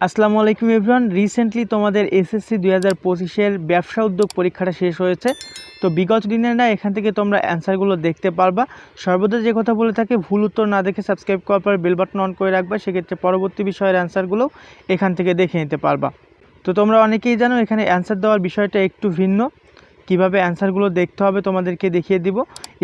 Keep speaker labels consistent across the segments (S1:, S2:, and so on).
S1: আসসালামু আলাইকুম everyone recently তোমাদের এসএসসি দুই হাজার পঁচিশের ব্যবসা উদ্যোগ পরীক্ষাটা শেষ হয়েছে। তো বিগত দিনের না এখান থেকে তোমরা অ্যান্সারগুলো দেখতে পারবা। সর্বদা যে কথা বলে থাকে, ভুল উত্তর না দেখে সাবস্ক্রাইব করার পর বেল বাটন অন করে রাখবা। সেক্ষেত্রে পরবর্তী বিষয়ের অ্যান্সারগুলো এখান থেকে দেখে নিতে পারবা। তো তোমরা অনেকেই জানো, এখানে অ্যান্সার দেওয়ার বিষয়টা একটু ভিন্ন। কীভাবে অ্যান্সারগুলো দেখতে হবে তোমাদেরকে দেখিয়ে দিব।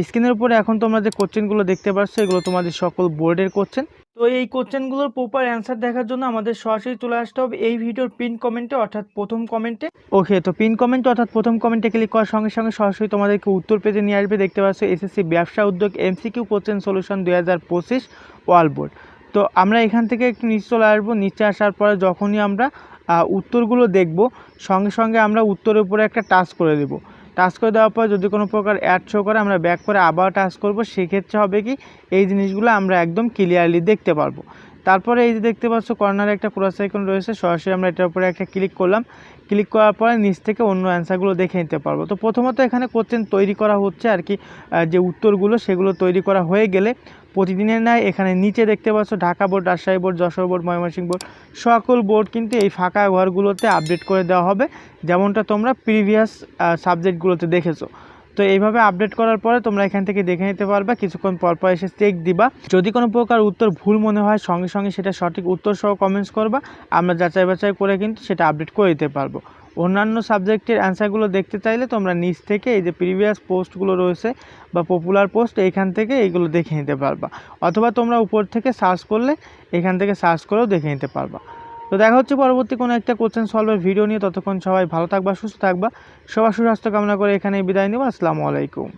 S1: স্ক্রিনের উপরে এখন তোমরা যে কোশ্চেনগুলো দেখতে পাচ্ছ এগুলো তোমাদের সকল বোর্ডের কোশ্চেন তো এই কোশ্চেনগুলোর প্রপার অ্যান্সার দেখার জন্য আমাদের সরাসরি চলে আসতে হবে এই ভিডিওর পিন কমেন্টে অর্থাৎ প্রথম কমেন্টে ওকে তো পিন কমেন্ট অর্থাৎ প্রথম কমেন্টে ক্লিক করার সঙ্গে সঙ্গে সরাসরি তোমাদেরকে উত্তর পেজে নিয়ে আসবে। দেখতে পাচ্ছ এসএসসি ব্যবসা উদ্যোগ এমসিকিউ কোশ্চেন সলিউশন দুই হাজার পঁচিশ ওয়াল বোর্ড তো আমরা এখান থেকে একটু নিচে চলে আসব। নিচে আসার পরে যখনই আমরা উত্তরগুলো দেখব, সঙ্গে সঙ্গে আমরা উত্তরের উপরে একটা টাচ করে দেবো। টাচ করে দেওয়ার পর যদি কোনো প্রকার অ্যাড শো করে, আমরা ব্যাক করে আবার টাচ করব। সেক্ষেত্রে হবে কি, এই জিনিসগুলো আমরা একদম ক্লিয়ারলি দেখতে পারব। তারপরে এই যে দেখতে পাচ্ছ কর্নারে একটা ক্রস আইকন রয়েছে। সরাসরি আমরা এটার উপরে একটা ক্লিক করলাম। ক্লিক করার পরে নিচ থেকে অন্য অ্যান্সারগুলো দেখে নিতে পারব। তো প্রথমত এখানে কোশ্চেন তৈরি করা হচ্ছে আর কি যে উত্তরগুলো সেগুলো তৈরি করা হয়ে গেলে প্রতিদিনের ন্যায় এখানে নিচে দেখতে পাচ্ছ Dhaka board, Rajshahi board, Jessore board, Mymensingh board, সকল বোর্ড কিন্তু এই ফাঁকা ঘরগুলোতে আপডেট করে দেওয়া হবে। যেমনটা তোমরা প্রিভিয়াস সাবজেক্টগুলোতে দেখেছ। তো এইভাবে আপডেট করার পরে তোমরা এখান থেকে দেখে নিতে পারবা, কিছুক্ষণ পর পর এসে চেক দিবা। যদি কোনো প্রকার উত্তর ভুল মনে হয়, সঙ্গে সঙ্গে সেটা সঠিক উত্তর সহ কমেন্টস করবা। আমরা যাচাই বাছাই করে কিন্তু সেটা আপডেট করে দিতে পারব। অন্যান্য সাবজেক্টের অ্যান্সারগুলো দেখতে চাইলে তোমরা নিচ থেকে এই যে প্রিভিয়াস পোস্টগুলো রয়েছে বা পপুলার পোস্ট এখান থেকে এইগুলো দেখে নিতে পারবা। অথবা তোমরা উপর থেকে সার্চ করলে এখান থেকে সার্চ করেও দেখে নিতে পারবা। তো দেখা হচ্ছে পরবর্তী কোনো একটা কোশ্চেন সলভের ভিডিও নিয়ে। ততক্ষণ সবাই ভালো থাকবা, সুস্থ থাকবা। সবার সুস্বাস্থ্য কামনা করে এখানে বিদায় নেব। আসসালামু আলাইকুম।